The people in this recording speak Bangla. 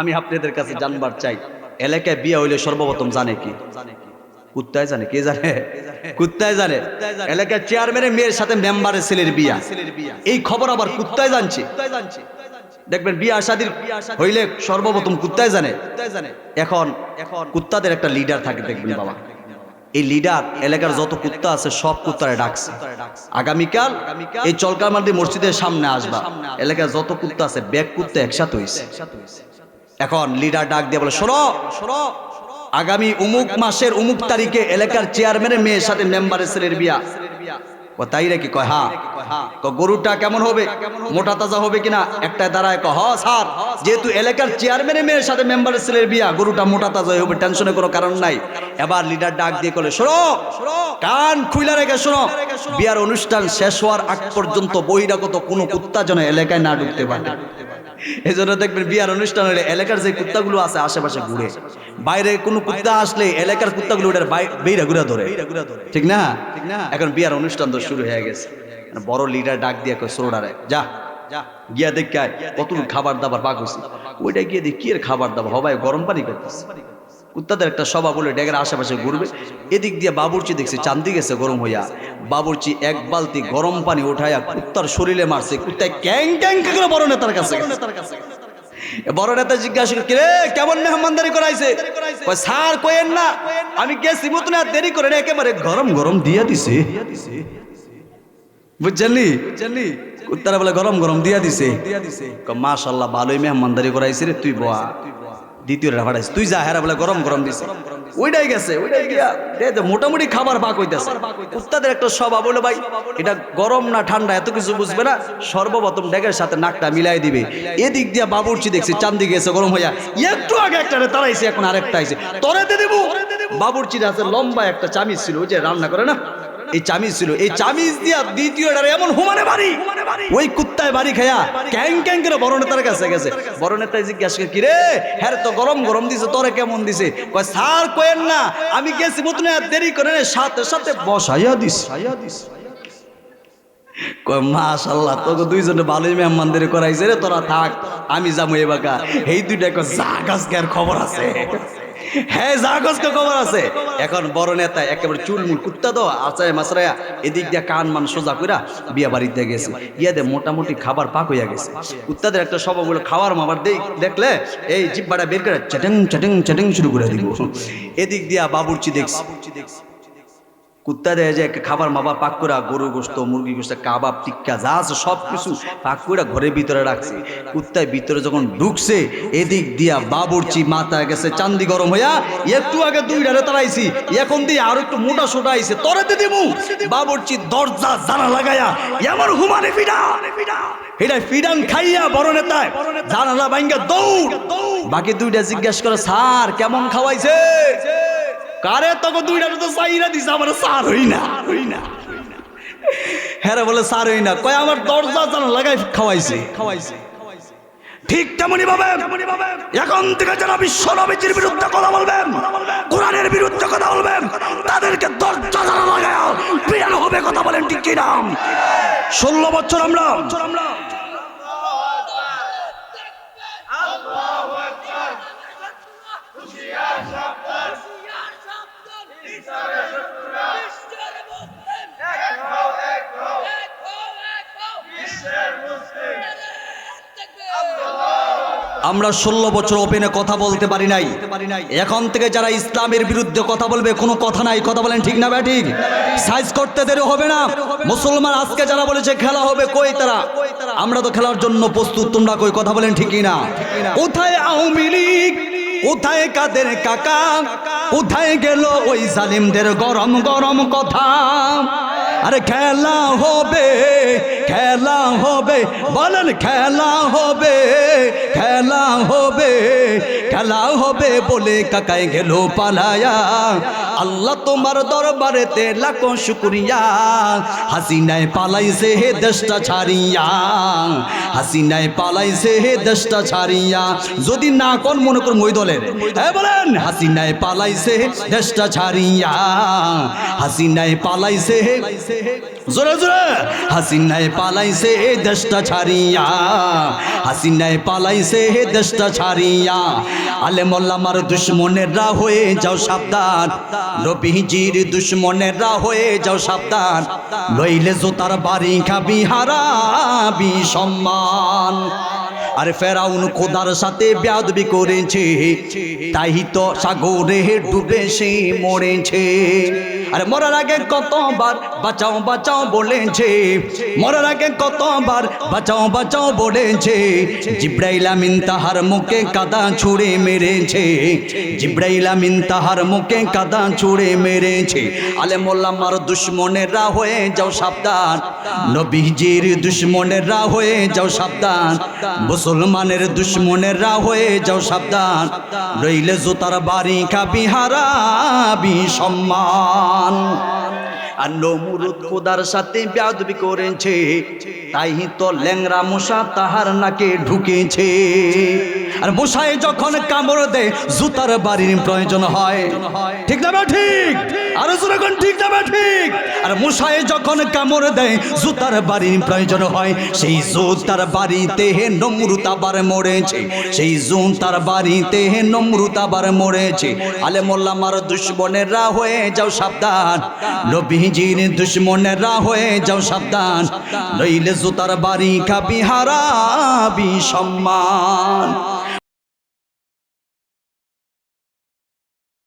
আমি আপনাদের কাছে জানবার চাই এলাকায় বিয়ে হইলে সর্বপ্রথম জানে কি? কুত্তায় জানে কে জানে? কুত্তায় জানে। এলাকার চেয়ারম্যানের মেয়ের সাথে মেম্বারের ছেলের বিয়া। এই খবর আবার কুত্তায় জানছে। দেখবেন বিয়া শাদির হইলে সর্বপ্রথম কুত্তায় জানে। এখন এখন কুত্তাদের একটা লিডার থাকে দেখবেন বাবা। এই লিডার এলাকার যত কুত্তা আছে সব কুত্তারে ডাকছে। আগামীকাল এই চলকারমান্দি মসজিদের সামনে আসবা। এলাকার যত কুত্তা আছে ব্যাগ কুত্তা একসাথে হয়েছে এখন লিডার ডাক দিয়ে বলে, শোনো শোনো, আগামী উমুক মাসের উমুক তারিখে এলাকার চেয়ারম্যানের মেয়ের সাথে মেম্বারের ছেলের বিয়া। তাই রে কয় হ্যাঁ গরুটা কেমন হবে? মোটা তাজা হবে কিনা? একটা দাঁড়ায় হ স্যার, যেহেতু এলাকার চেয়ারম্যানের মেয়ের সাথে মেম্বারের ছেলের বিয়া, গরুটা মোটা তাজা হবে টেনশনের কোনো কারণ নাই। এবার লিডার ডাক দিয়ে কলে শোনো, কান খুইলা রেখে শোনো, বিয়ার অনুষ্ঠান শেষ হওয়ার আগ পর্যন্ত বহিরাগত কোনো কুত্তা এলাকায় না ঢুকতে পারে। এই জন্য দেখবেন বিয়ার অনুষ্ঠান হলে এলাকার যে কুত্তাগুলো আছে আশেপাশে ঘুরে। বাইরে কোনো কুত্তা আসলে এলাকার কুত্তাগুলো ওটার বেইরা ঘুরে ধরে। ঠিক না? এখন বিয়ার অনুষ্ঠান তো শুরু হয়ে গেছে। বড় লিডার ডাক দিয়ে কয় সোডারে যা গিয়া দেখ কত খাবার দাবার পাক হয়েছে ওইটা গিয়ে দেখ, কি খাবার দাবার? হবাই গরম পানি করতেছে। কুত্তাদের একটা সভা বলে ডেগের আশেপাশে ঘুরবে। এদিক দিয়ে বাবুরচি দেখছি, চান্দি গেছে গরম হইয়া। বাবুরচি এক বালতি গরম পানি উঠাইয়া কুত্তার শরীরে মারছে, কুত্তায় ক্যাং ক্যাং করে বড় নেতার কাছে। বড় নেতা জিজ্ঞাসা করে রে কেমন মেহমানদারি করাইছে? স্যার কইেন না, আমি গেছি মতো দেরি করে না, একেবারে গরম গরম দিয়া দিছে। বুঝলি বুঝলি কুত্তারা বলে গরম গরম দিয়া দিছে। মাশাল্লাহ ভালোই মেহমানদারি করাইছে রে, তুই বয়া। দ্বিতীয় ফাটাইছে তুই যা হেরা বলে গরম গরম দিছে। ওইটাই গেছে, ওইটাই গিয়া মোটামুটি খাবার পাক হইতেছে। উস্তাদের একটা স্বভাব বলে ভাই, এটা গরম না ঠান্ডা এত কিছু বুঝবে না, সর্বপ্রথম ডেগের সাথে নাকটা মিলাই দিবে। এদিক দিয়া বাবুরচি দেখছি চান্দি গেছে গরম হইয়া। একটু আগে একটা তারাইছে, এখন আরেকটা আইছে। তরে দে দেবো। বাবুরচির হাতে লম্বা একটা চামিচ ছিল, ওই যে রান্না করে না? এই চামিচ ছিল। এই চামিচ দিয়া দ্বিতীয় এমন হুমানে বাড়ি। ওই কুত্তায় বাড়ি খায়া ক্যাং ক্যাং করে বড় নেতার কাছে গেছে। বড় নেতায় জিজ্ঞাসা করে, কি রে হ্যাঁ তো গরম গরম দিছে তোরে কেমন দিছে? কয় স্যার কোয়েন না আমি গেছি মতন আর দেরি করে সাথে সাথে বসাইয়া দিস। কয় মাশাল্লাহ তোকে দুইজনে ভালোই মেহমানদের করাইছে রে তোরা থাক আমি যাব এবাকা এই দুইটা গাছকে খবর আছে। হ্যাঁ জাগজকে খবর আছে। এখন বড় নেতা, একেবারে চুলমুল কুত্তা তো আচায় মাসরায়া এদিক দিয়ে কান মান সোজা কইরা বিয়া বাড়িতে গেছে। ইয়াদে মোটামুটি খাবার পাক হইয়া গেছে। কুত্তাদের একটা স্বভাবগুলো খাওয়ার মাবার দেখলে এই জিব্বাটা বের করে চ্যাটেং চ্যাটেং চ্যাটেং শুরু করে দিব। এদিক দিয়া বাবুরচি দেখছি। কুত্তা দেয় যে একটা খাবার মাবার পাক করে গরু গোস্ত মুরগি গোস্ত কাবাব, টিক্কা, যা আছে সব কিছু পাক করে ঘরের ভিতরে রাখছে। কুত্তায় ভিতরে যখন ঢুকছে, এদিক দিয়া বাবুরচি মাথা গেছে, চান্দি গরম হইয়া একটু আগে দুই ডারে তারাইছি এখন দিয়ে আরও একটু মোটা সোটা আইছে তরে তরেতে দিমু। বাবুরচি দরজা জানা লাগায়া এমন হুমানে ফিডা এটা ফিডান খাইয়া, বড় নেতায়, জানালা বাইঙ্গা দৌড়। বাকি দুইটা জিজ্ঞাসা করে, স্যার, কেমন খাওয়াইছে? কারে তখন দুইটা তো চাইরা দিছে, আমার সার হই না। হই না হ্যাঁ বলে সার হই না। কয়, আমার দরজা জানা লাগাই খাওয়াইছে। খাওয়াইছে ঠিক তেমনি ভাবে এখন থেকে যারা বিশ্ব নবীজির বিরুদ্ধে কথা বলবেন, কোরআনের বিরুদ্ধে কথা বলবেন, তাদেরকে দরজা জানা লাগায় বিরান হবে কথা বলেন, ঠিক কি নাম ষোলো বছর আমরা আমরা ষোলো বছর ওপেনে কথা বলতে পারি নাই। এখন থেকে যারা ইসলামের বিরুদ্ধে কথা বলবে, কোনো কথা নাই। কথা বলেন ঠিক না ব্যাঠিক সাইজ করতে দেরি হবে না। মুসলমান আজকে যারা বলেছে খেলা হবে, কই তারা? আমরা তো খেলার জন্য প্রস্তুত, তোমরা কই? কথা বলেন ঠিকই না। কোথায় আওয়ামী লীগ? কোথায় কাদের কাকা? কোথায় গেল ওই জালিমদের গরম গরম কথা? আরে খেলা হবে খেলা হবে, বলেন খেলা হবে খেলা হবে খেলা হবে বলে কাকায় গেল পালায়া। আল্লাহ তোমার দরবারেতে লাখো শুক্রিয়া। হাসিনায় পালাইছে হে দেশটা ছাড়িয়া। হাসিনায় পালাইছে হে দেশটা ছাড়িয়া। যদি না কোন, মনে করুন ওই দলের। হ্যাঁ বলেন, হাসিনায় পালাইছে দেশটা ছাড়িয়া। হাসিনায় পালাইছে জোরে জোরে। হাসিনায় পালাইছে এ দেশটা ছাড়িয়া। হাসিনায় পালাইছে হে দেশটা ছাড়িয়া। আলে মোল্লামার দুশ্মনেরা হয়ে যাও সাবধান। নবীজির দুশ্মনেরা হয়ে যাও সাবধান। লইলে জোতার বাড়ি খাবি হারাবি সম্মান আর ফেরাউন খোদার সাথে ব্যাদবি করেছে। তাই তো সাগরে ডুবে সে মরেছে। আর মরার আগে কতবার বাঁচাও বাঁচাও বলেছে। মরার আগে কতবার বাঁচাও বাঁচাও বলেছে। জিব্রাইল আমিন তাহার মুখে কাদা ছুঁড়ে মেরেছে। জিব্রাইল আমিন তাহার মুখে কাদা ছুঁড়ে মেরেছে। আলে মোল্লামার দুশ্মনেরা হয়ে যাও সাবধান। নবীজির দুশ্মনেরা হয়ে যাও সাবধান। মুসলমানের দুশ্মনেরা হয়ে যাও সাবধান। রইলে জোতার বাড়ি খাবি হারাবি সম্মান। আর করেছে, তাই তো ল্যাংরা মশা তাহার নাকে ঢুকেছে। আর মশায় যখন কামড় দেয়, জুতার বাড়ির প্রয়োজন হয়। ঠিক না ঠিক? আর যখন ঠিক না ঠিক? আর মশায় যখন কামড় দেয়, জুতার বাড়ির প্রয়োজন হয়। সেই জুতার বাড়িতে হে নমরুত আবার মরেছে। সেই জুন তার বাড়িতে হে নমরুত আবার মরেছে। আলে মোল্লামার দুশ্মনেরা হয়ে যাও সাবধান। নবীজির দুশ্মনেরা হয়ে যাও সাবধান। নইলে জুতার বাড়ি খাবি হারাবি সম্মান।